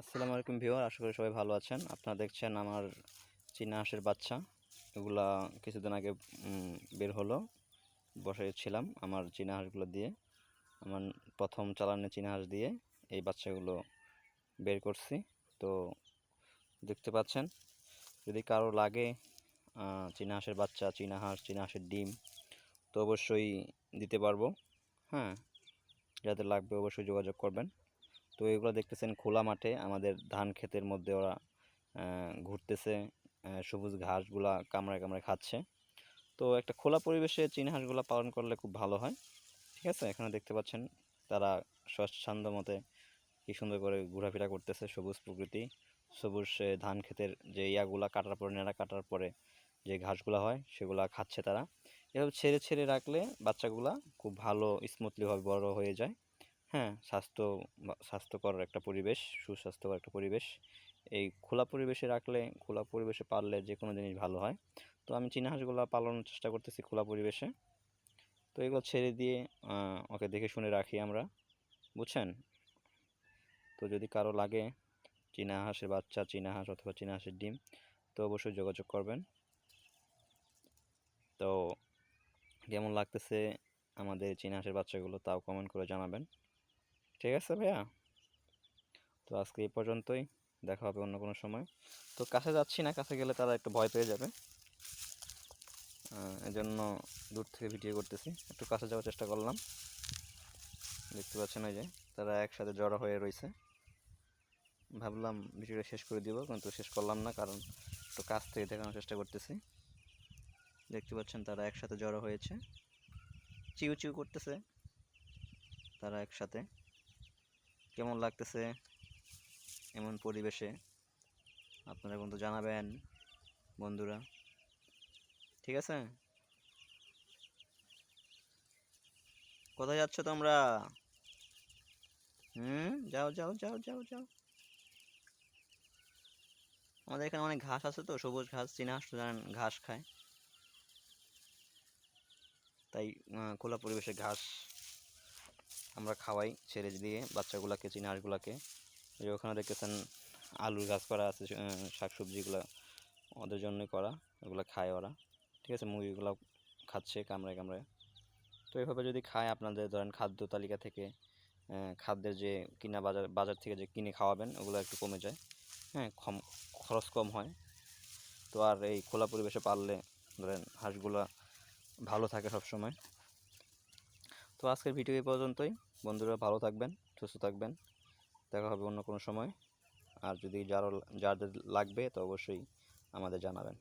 আসসালামু আলাইকুম ভিউয়ার, আশা করি সবাই ভালো আছেন। আপনারা দেখছেন আমার চীনা হাঁসের বাচ্চা। এগুলা কিছুদিন আগে বের হলো। বসাইছিলাম আমার চীনা হাঁসগুলো দিয়ে। আমার প্রথম চালানে চীনা হাঁস দিয়ে এই বাচ্চাগুলো বের করছি। তো দেখতে পাচ্ছেন, যদি কারও লাগে চীনা হাঁসের বাচ্চা, চীনা হাঁস, চীনা হাঁসের ডিম, তো অবশ্যই দিতে পারব। হ্যাঁ যাদের লাগবে অবশ্যই যোগাযোগ করবেন। তো এগুলো দেখতেছেন খোলা মাঠে, আমাদের ধান ক্ষেতের মধ্যে ওরা ঘুরতেছে সবুজ ঘাসগুলা কামড়ায় কামড়ায় খাচ্ছে। তো একটা খোলা পরিবেশে চীনা হাঁসগুলো পালন করলে খুব ভালো হয়। ঠিক আছে? এখানে দেখতে পাচ্ছেন তারা স্বচ্ছন্দ মতে কি সুন্দর করে ঘোরাফেরা করতেছে সবুজ প্রকৃতি। সবুজ ধান ক্ষেতের যে ইয়াগুলা কাটার পরে, নেড়া কাটার পরে যে ঘাসগুলা হয়, সেগুলা খাচ্ছে তারা। এভাবে ছেড়ে ছেড়ে রাখলে বাচ্চাগুলা খুব ভালো স্মুথলিভাবে বড় হয়ে যায়। হ্যাঁ স্বাস্থ্য স্বাস্থ্যকর একটা পরিবেশ, সুস্বাস্থ্যকর একটা পরিবেশ। এই খোলা পরিবেশে রাখলে, খোলা পরিবেশে পাললে যে কোনো জিনিস ভালো হয়। তো আমি চীনা হাঁসগুলো পালানোর চেষ্টা করতেছি খোলা পরিবেশে। তো এগুলো ছেড়ে দিয়ে ওকে দেখে শুনে রাখি আমরা। বুঝছেন? তো যদি কারও লাগে, চীনা হাঁসের বাচ্চা, চীনা হাঁস অথবা চীনা হাঁসের ডিম, তো অবশ্যই যোগাযোগ করবেন। তো কেমন লাগতেছে আমাদের চীনা হাঁসের বাচ্চাগুলো, তাও কমেন্ট করে জানাবেন। ঠিক আছে ভাইয়া? তো আজকে এই পর্যন্তই, দেখা হবে অন্য কোনো সময়। তো কাছে যাচ্ছি না, কাছে গেলে তারা একটু ভয় পেয়ে যাবে। এজন্য দূর থেকে ভিডিও করতেছি। একটু কাছে যাওয়ার চেষ্টা করলাম। দেখতে পাচ্ছেন ওই যে, তারা একসাথে জড়ো হয়ে রয়েছে। ভাবলাম ভিডিওটা শেষ করে দিব, কিন্তু শেষ করলাম না, কারণ একটু কাছ থেকে দেখানোর চেষ্টা করতেছি। দেখতে পাচ্ছেন তারা একসাথে জড়ো হয়েছে। চিউ চিউ করতেছে তারা একসাথে। কেমন লাগতেছে? এমন পরিবেশে? আপনারা কিন্তু জানাবেন, বন্ধুরা। ঠিক আছে? কোথায় যাচ্ছ তোমরা? হুম? যাও যাও যাও যাও যাও। আমাদের এখানে অনেক ঘাস আছে তো, সবুজ ঘাস, চীনা হাঁস জানেন, ঘাস খায়। তাই খোলা পরিবেশে ঘাস আমরা খাওয়াই ছেড়ে দিয়ে বাচ্চাগুলাকে চীনা হাঁসগুলাকে যে ওখানে দেখতেছেন আলুর গাছ করা আছে শাক সবজিগুলো ওদের জন্যই করা, ওগুলো খায় ওরা। ঠিক আছে মুরগিগুলো খাচ্ছে কামড়ায় কামড়ায়। তো এভাবে যদি খায় আপনাদের, ধরেন খাদ্য তালিকা থেকে খাদ্যের যে কিনা বাজার বাজার থেকে যে কিনে খাওয়াবেন, ওগুলো একটু কমে যায়। হ্যাঁ কম, খরচ কম হয়। তো আর এই খোলা পরিবেশে পাললে ধরেন হাঁসগুলা ভালো থাকে সব সময় তো আজকের ভিডিও এই পর্যন্তই। বন্ধুরা ভালো থাকবেন, সুস্থ থাকবেন। দেখা হবে অন্য কোনো সময়। আর যদি যার যাদের লাগবে তো অবশ্যই আমাদের জানাবেন।